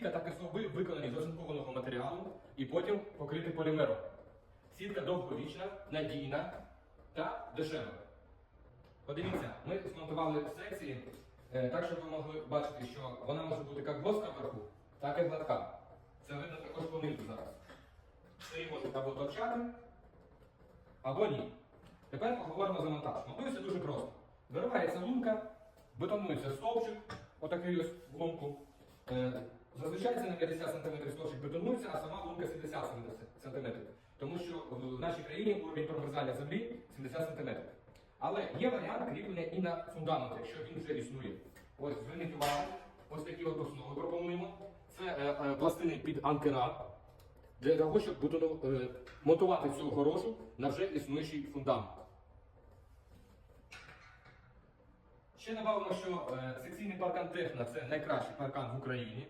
Сітка та стовби виконані з оцинкованого матеріалу і потім покриті полімером. Сітка довговічна, надійна та дешева. Подивіться, ми змонтували секції е, так, щоб ви могли бачити, що вона може бути як плоска вверху, так і гладка. Це видно також по низу зараз. Це її можуть або торчати, або ні. Тепер поговоримо за монтаж. Монтується дуже просто. Виривається лунка, бетонується стовпчик, отакий ось лунку. Зазвичай це на 50 см стовпчик бетонується, а сама лунка 70 см. Тому що в нашій країні уровень промерзання землі 70 см. Але є варіант кріплення і на фундамент, якщо він вже існує. Ось зверніть увагу, ось такі от основи пропонуємо. Це е, е, пластини під анкера для того, щоб бетону- е, монтувати цю огорожу на вже існуючий фундамент. Ще добавимо, що е, секційний паркан Техна це найкращий паркан в Україні.